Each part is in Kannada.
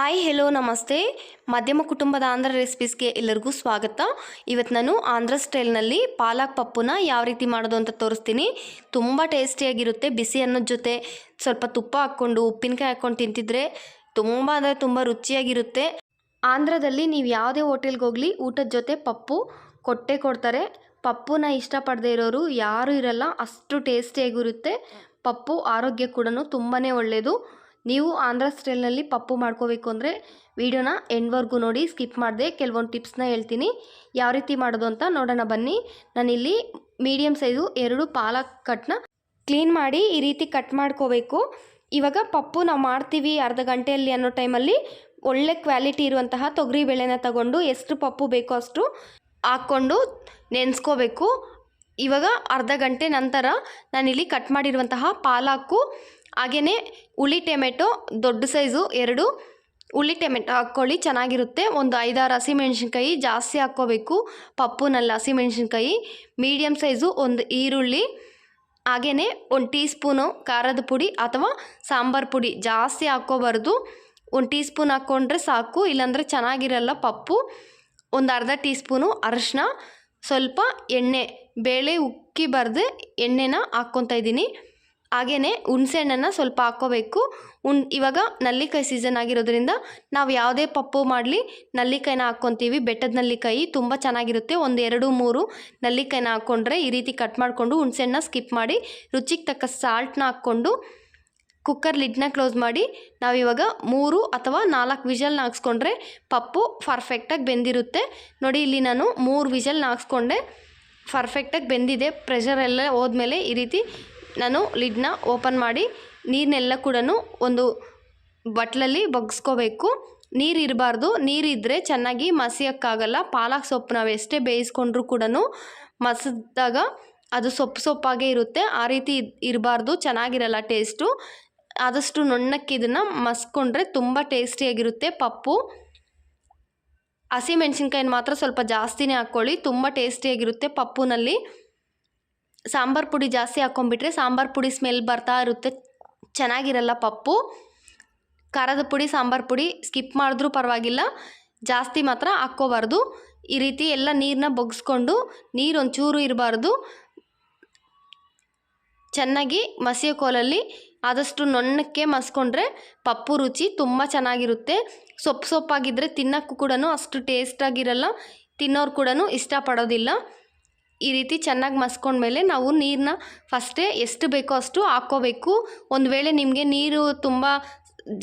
ಆಯ್ ಹೆಲೋ ನಮಸ್ತೆ. ಮಧ್ಯಮ ಕುಟುಂಬದ ಆಂಧ್ರ ರೆಸಿಪೀಸ್ಗೆ ಎಲ್ಲರಿಗೂ ಸ್ವಾಗತ. ಇವತ್ತು ನಾನು ಆಂಧ್ರ ಸ್ಟೈಲ್ನಲ್ಲಿ ಪಾಲಕ್ ಪಪ್ಪುನ ಯಾವ ರೀತಿ ಮಾಡೋದು ಅಂತ ತೋರಿಸ್ತೀನಿ. ತುಂಬ ಟೇಸ್ಟಿಯಾಗಿರುತ್ತೆ, ಬಿಸಿ ಅನ್ನೋದ ಜೊತೆ. ಸ್ವಲ್ಪ ತುಪ್ಪ ಹಾಕ್ಕೊಂಡು, ಉಪ್ಪಿನಕಾಯಿ ಹಾಕ್ಕೊಂಡು ತಿಂತಿದ್ರೆ ತುಂಬ ಅಂದರೆ ತುಂಬ ರುಚಿಯಾಗಿರುತ್ತೆ. ಆಂಧ್ರದಲ್ಲಿ ನೀವು ಯಾವುದೇ ಹೋಟೆಲ್ಗೆ ಹೋಗಲಿ, ಊಟದ ಜೊತೆ ಪಪ್ಪು ಕೊಟ್ಟೆ ಕೊಡ್ತಾರೆ. ಪಪ್ಪುನ ಇಷ್ಟಪಡದೇ ಇರೋರು ಯಾರೂ ಇರಲ್ಲ, ಅಷ್ಟು ಟೇಸ್ಟಿಯಾಗಿರುತ್ತೆ. ಪಪ್ಪು ಆರೋಗ್ಯ ಕೂಡ ತುಂಬಾ ಒಳ್ಳೆಯದು ನೀವು ಆಂಧ್ರ ಸ್ಟೈಲ್ನಲ್ಲಿ ಪಪ್ಪು ಮಾಡ್ಕೋಬೇಕು ಅಂದರೆ ವಿಡಿಯೋನ ಎಂಡ್ವರೆಗೂ ನೋಡಿ ಸ್ಕಿಪ್ ಮಾಡಿದೆ ಕೆಲವೊಂದು ಟಿಪ್ಸ್ನ ಹೇಳ್ತೀನಿ. ಯಾವ ರೀತಿ ಮಾಡೋದು ಅಂತ ನೋಡೋಣ ಬನ್ನಿ. ನಾನಿಲ್ಲಿ ಮೀಡಿಯಮ್ ಸೈಜು ಎರಡು ಪಾಲಕ್ ಕಟ್ನ ಕ್ಲೀನ್ ಮಾಡಿ ಈ ರೀತಿ ಕಟ್ ಮಾಡ್ಕೋಬೇಕು. ಇವಾಗ ಪಪ್ಪು ನಾವು ಮಾಡ್ತೀವಿ ಅರ್ಧ ಗಂಟೆಯಲ್ಲಿ ಅನ್ನೋ ಟೈಮಲ್ಲಿ ಒಳ್ಳೆ ಕ್ವಾಲಿಟಿ ಇರುವಂತಹ ತೊಗರಿ ಬೇಳೆನ ತಗೊಂಡು ಎಷ್ಟು ಪಪ್ಪು ಬೇಕೋ ಅಷ್ಟು ಹಾಕ್ಕೊಂಡು ನೆನೆಸ್ಕೋಬೇಕು. ಇವಾಗ ಅರ್ಧ ಗಂಟೆ ನಂತರ ನಾನಿಲ್ಲಿ ಕಟ್ ಮಾಡಿರುವಂತಹ ಪಾಲಾಕು ಹಾಗೆಯೇ ಹುಳಿ ಟೊಮೆಟೊ ದೊಡ್ಡ ಸೈಜು ಎರಡು. ಹುಳಿ ಟೊಮೆಟೊ ಹಾಕ್ಕೊಳ್ಳಿ ಚೆನ್ನಾಗಿರುತ್ತೆ. ಒಂದು ಐದಾರು ಹಸಿಮೆಣ್ಸಿನ್ಕಾಯಿ ಜಾಸ್ತಿ ಹಾಕ್ಕೋಬೇಕು. ಪಪ್ಪುನಲ್ಲಿ ಹಸಿಮೆಣ್ಸಿನ್ಕಾಯಿ ಮೀಡಿಯಮ್ ಸೈಜು ಒಂದು ಈರುಳ್ಳಿ. ಹಾಗೆಯೇ ಒಂದು ಟೀ ಸ್ಪೂನು ಖಾರದ ಪುಡಿ ಅಥವಾ ಸಾಂಬಾರು ಪುಡಿ ಜಾಸ್ತಿ ಹಾಕ್ಕೋಬಾರ್ದು. ಒಂದು ಟೀ ಸ್ಪೂನ್ ಹಾಕ್ಕೊಂಡ್ರೆ ಸಾಕು. ಇಲ್ಲಾಂದರೆ ಚೆನ್ನಾಗಿರಲ್ಲ ಪಪ್ಪು. ಒಂದು ಅರ್ಧ ಟೀ ಸ್ಪೂನು ಅರಶಿನ. ಸ್ವಲ್ಪ ಎಣ್ಣೆ, ಬೇಳೆ ಉಕ್ಕಿ ಬರೆದು ಎಣ್ಣೆನ ಹಾಕ್ಕೊತಾ ಇದ್ದೀನಿ. ಹಾಗೆಯೇ ಹುಣಸೆಹಣ್ಣನ್ನು ಸ್ವಲ್ಪ ಹಾಕ್ಕೋಬೇಕು. ಉಣ್ ಇವಾಗ ನಲ್ಲಿಕಾಯಿ ಸೀಸನ್ ಆಗಿರೋದ್ರಿಂದ ನಾವು ಯಾವುದೇ ಪಪ್ಪು ಮಾಡಲಿ ನಲ್ಲಿಕಾಯಿನ ಹಾಕ್ಕೊತೀವಿ. ಬೆಟ್ಟದ ನಲ್ಲಿಕಾಯಿ ತುಂಬ ಚೆನ್ನಾಗಿರುತ್ತೆ. ಒಂದು ಎರಡು, ಮೂರು ನಲ್ಲಿಕಾಯಿನ ಹಾಕ್ಕೊಂಡ್ರೆ ಈ ರೀತಿ ಕಟ್ ಮಾಡಿಕೊಂಡು ಹುಣಸೆಹಣ್ಣ ಸ್ಕಿಪ್ ಮಾಡಿ ರುಚಿಗೆ ತಕ್ಕ ಸಾಲ್ಟ್ನ ಹಾಕ್ಕೊಂಡು ಕುಕ್ಕರ್ ಲಿಡ್ನ ಕ್ಲೋಸ್ ಮಾಡಿ ನಾವಿವಾಗ ಮೂರು ಅಥವಾ ನಾಲ್ಕು ವಿಷಲ್ನ ಹಾಕ್ಸ್ಕೊಂಡ್ರೆ ಪಪ್ಪು ಪರ್ಫೆಕ್ಟಾಗಿ ಬೆಂದಿರುತ್ತೆ. ನೋಡಿ ಇಲ್ಲಿ ನಾನು ಮೂರು ವಿಷಲ್ನ ಹಾಕ್ಸ್ಕೊಂಡೆ. ಪರ್ಫೆಕ್ಟಾಗಿ ಬೆಂದಿದೆ. ಪ್ರೆಷರ್ ಎಲ್ಲ ಹೋದ್ಮೇಲೆ ಈ ರೀತಿ ನಾನು ಲಿಡ್ನ ಓಪನ್ ಮಾಡಿ ನೀರನ್ನೆಲ್ಲ ಕೂಡ ಒಂದು ಬಟ್ಲಲ್ಲಿ ಬಗ್ಸ್ಕೋಬೇಕು. ನೀರು ಇರಬಾರ್ದು. ನೀರಿದ್ದರೆ ಚೆನ್ನಾಗಿ ಮಸಿಯೋಕ್ಕಾಗಲ್ಲ. ಪಾಲಕ್ ಸೊಪ್ಪು ನಾವು ಎಷ್ಟೇ ಬೇಯಿಸ್ಕೊಂಡ್ರೂ ಕೂಡ ಮಸಿದಾಗ ಅದು ಸೊಪ್ಪು ಸೊಪ್ಪಾಗೇ ಇರುತ್ತೆ. ಆ ರೀತಿ ಇರಬಾರ್ದು. ಚೆನ್ನಾಗಿರಲ್ಲ ಟೇಸ್ಟು. ಆದಷ್ಟು ನುಣ್ಣಕ್ಕೆ ಇದನ್ನು ಮಸ್ಕೊಂಡ್ರೆ ತುಂಬ ಟೇಸ್ಟಿಯಾಗಿರುತ್ತೆ ಪಪ್ಪು. ಹಸಿಮೆಣ್ಸಿನ್ಕಾಯಿನ ಮಾತ್ರ ಸ್ವಲ್ಪ ಜಾಸ್ತಿನೇ ಹಾಕ್ಕೊಳ್ಳಿ ತುಂಬ ಟೇಸ್ಟಿಯಾಗಿರುತ್ತೆ ಪಪ್ಪುನಲ್ಲಿ. ಸಾಂಬಾರು ಪುಡಿ ಜಾಸ್ತಿ ಹಾಕ್ಕೊಂಬಿಟ್ರೆ ಸಾಂಬಾರು ಪುಡಿ ಸ್ಮೆಲ್ ಬರ್ತಾ ಇರುತ್ತೆ. ಚೆನ್ನಾಗಿರಲ್ಲ ಪಪ್ಪು. ಖಾರದ ಪುಡಿ, ಸಾಂಬಾರು ಪುಡಿ ಸ್ಕಿಪ್ ಮಾಡಿದ್ರೂ ಪರವಾಗಿಲ್ಲ. ಜಾಸ್ತಿ ಮಾತ್ರ ಹಾಕ್ಕೋಬಾರ್ದು. ಈ ರೀತಿ ಎಲ್ಲ ನೀರನ್ನ ಬಗ್ಸ್ಕೊಂಡು ನೀರು ಒಂಚೂರು ಇರಬಾರ್ದು. ಚೆನ್ನಾಗಿ ಮಸಿಯೋ ಕೋಲಲ್ಲಿ ಆದಷ್ಟು ನೊಣ್ಣಕ್ಕೆ ಮಸ್ಕೊಂಡ್ರೆ ಪಪ್ಪು ರುಚಿ ತುಂಬ ಚೆನ್ನಾಗಿರುತ್ತೆ. ಸೊಪ್ಪು ಸೊಪ್ಪಾಗಿದ್ದರೆ ತಿನ್ನೋಕ್ಕೂ ಕೂಡ ಅಷ್ಟು ಟೇಸ್ಟಾಗಿರಲ್ಲ ತಿನ್ನೋರು ಕೂಡ ಇಷ್ಟಪಡೋದಿಲ್ಲ. ಈ ರೀತಿ ಚೆನ್ನಾಗಿ ಮಸ್ಕೊಂಡ್ಮೇಲೆ ನಾವು ನೀರನ್ನ ಫಸ್ಟೇ ಎಷ್ಟು ಬೇಕೋ ಅಷ್ಟು ಹಾಕ್ಕೋಬೇಕು. ಒಂದು ವೇಳೆ ನಿಮಗೆ ನೀರು ತುಂಬ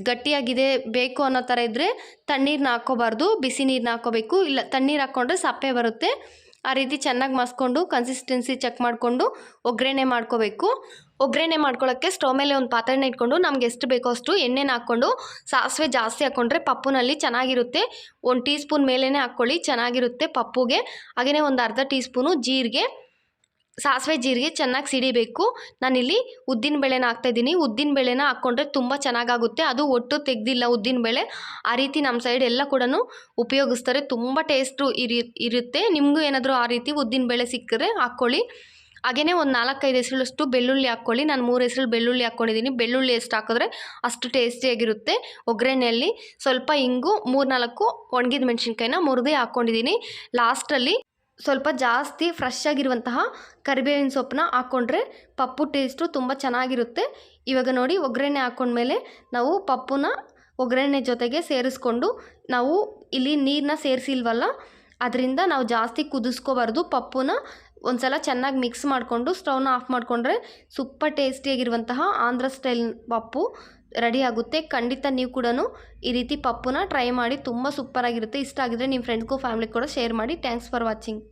ಗಟ್ಟಿಯಾಗಿದೆ ಬೇಕು ಅನ್ನೋ ಥರ ಇದ್ದರೆ ತಣ್ಣೀರನ್ನ ಹಾಕ್ಕೋಬಾರ್ದು, ಬಿಸಿ ನೀರನ್ನ ಹಾಕ್ಕೋಬೇಕು. ಇಲ್ಲ, ತಣ್ಣೀರು ಹಾಕ್ಕೊಂಡ್ರೆ ಸಪ್ಪೆ ಬರುತ್ತೆ. ಆ ರೀತಿ ಚೆನ್ನಾಗಿ ಮಸ್ಕೊಂಡು ಕನ್ಸಿಸ್ಟೆನ್ಸಿ ಚೆಕ್ ಮಾಡಿಕೊಂಡು ಒಗ್ಗರಣೆ ಮಾಡ್ಕೋಬೇಕು. ಒಗ್ಗರಣೆ ಮಾಡ್ಕೊಳ್ಳೋಕ್ಕೆ ಸ್ಟವ್ ಮೇಲೆ ಒಂದು ಪಾತ್ರೆನ ಇಟ್ಕೊಂಡು ನಮ್ಗೆ ಎಷ್ಟು ಬೇಕೋ ಅಷ್ಟು ಎಣ್ಣೆನ ಹಾಕ್ಕೊಂಡು ಸಾಸಿವೆ ಜಾಸ್ತಿ ಹಾಕ್ಕೊಂಡ್ರೆ ಪಪ್ಪುನಲ್ಲಿ ಚೆನ್ನಾಗಿರುತ್ತೆ. ಒಂದು ಟೀ ಸ್ಪೂನ್ ಮೇಲೇ ಹಾಕ್ಕೊಳ್ಳಿ ಚೆನ್ನಾಗಿರುತ್ತೆ ಪಪ್ಪುಗೆ. ಹಾಗೆಯೇ ಒಂದು ಅರ್ಧ ಟೀ ಸ್ಪೂನು ಜೀರಿಗೆ. ಸಾಸಿವೆ ಜೀರಿಗೆ ಚೆನ್ನಾಗಿ ಸಿಡಿಬೇಕು. ನಾನಿಲ್ಲಿ ಉದ್ದಿನ ಬೇಳೆನ ಹಾಕ್ತಾಯಿದ್ದೀನಿ ಉದ್ದಿನ ಬೇಳೆನ ಹಾಕ್ಕೊಂಡ್ರೆ ತುಂಬ ಚೆನ್ನಾಗಾಗುತ್ತೆ. ಅದು ಒಟ್ಟು ತೆಗ್ದಿಲ್ಲ ಉದ್ದಿನ ಬೇಳೆ. ಆ ರೀತಿ ನಮ್ಮ ಸೈಡ್ ಎಲ್ಲ ಕೂಡ ಉಪಯೋಗಿಸ್ತಾರೆ. ತುಂಬ ಟೇಸ್ಟು ಇರಿ, ಇರುತ್ತೆ. ನಿಮಗೂ ಏನಾದರೂ ಆ ರೀತಿ ಉದ್ದಿನ ಬೇಳೆ ಸಿಕ್ಕಿದ್ರೆ ಹಾಕ್ಕೊಳ್ಳಿ. ಹಾಗೆಯೇ ಒಂದು ನಾಲ್ಕೈದು ಹೆಸರುಳಷ್ಟು ಬೆಳ್ಳುಳ್ಳಿ ಹಾಕ್ಕೊಳ್ಳಿ. ನಾನು ಮೂರು ಹೆಸರು ಬೆಳ್ಳುಳ್ಳಿ ಹಾಕ್ಕೊಂಡಿದ್ದೀನಿ. ಬೆಳ್ಳುಳ್ಳಿ ಎಷ್ಟು ಹಾಕಿದ್ರೆ ಅಷ್ಟು ಟೇಸ್ಟಿಯಾಗಿರುತ್ತೆ. ಒಗ್ಗರಣೆಯಲ್ಲಿ ಸ್ವಲ್ಪ ಇಂಗು ಮೂರು ನಾಲ್ಕು ಒಣಗಿದ ಮೆಣಸಿನ್ಕಾಯಿನ ಮುರಿದೇ ಹಾಕ್ಕೊಂಡಿದ್ದೀನಿ. ಲಾಸ್ಟಲ್ಲಿ ಸ್ವಲ್ಪ ಜಾಸ್ತಿ ಫ್ರೆಶ್ ಆಗಿರುವಂತಹ ಕರಿಬೇವಿನ ಸೊಪ್ಪನ್ನ ಹಾಕ್ಕೊಂಡ್ರೆ ಪಪ್ಪು ಟೇಸ್ಟು ತುಂಬ ಚೆನ್ನಾಗಿರುತ್ತೆ. ಇವಾಗ ನೋಡಿ ಒಗ್ಗರಣೆ ಹಾಕ್ಕೊಂಡ್ಮೇಲೆ ನಾವು ಪಪ್ಪುನ ಒಗ್ಗರಣೆ ಜೊತೆಗೆ ಸೇರಿಸ್ಕೊಂಡು ನಾವು ಇಲ್ಲಿ ನೀರನ್ನ ಸೇರಿಸಿಲ್ವಲ್ಲ, ಅದರಿಂದ ನಾವು ಜಾಸ್ತಿ ಕುದಿಸ್ಕೋಬಾರ್ದು. ಪಪ್ಪುನ ಒಂದು ಸಲ ಚೆನ್ನಾಗಿ ಮಿಕ್ಸ್ ಮಾಡಿಕೊಂಡು ಸ್ಟವ್ನ ಆಫ್ ಮಾಡಿಕೊಂಡ್ರೆ ಸೂಪರ್ ಟೇಸ್ಟಿಯಾಗಿರುವಂತಹ ಆಂಧ್ರ ಸ್ಟೈಲ್ ಪಪ್ಪು ರೆಡಿ ಆಗುತ್ತೆ. ಖಂಡಿತ ನೀವು ಕೂಡ ಈ ರೀತಿ ಪಪ್ಪುನ ಟ್ರೈ ಮಾಡಿ, ತುಂಬ ಸೂಪರಾಗಿರುತ್ತೆ ಇಷ್ಟ ಆಗಿದ್ರೆ ನಿಮ್ಮ ಫ್ರೆಂಡ್ಸ್ಗೂ ಫ್ಯಾಮಿಲಿ ಕೂಡ ಶೇರ್ ಮಾಡಿ. Thanks for watching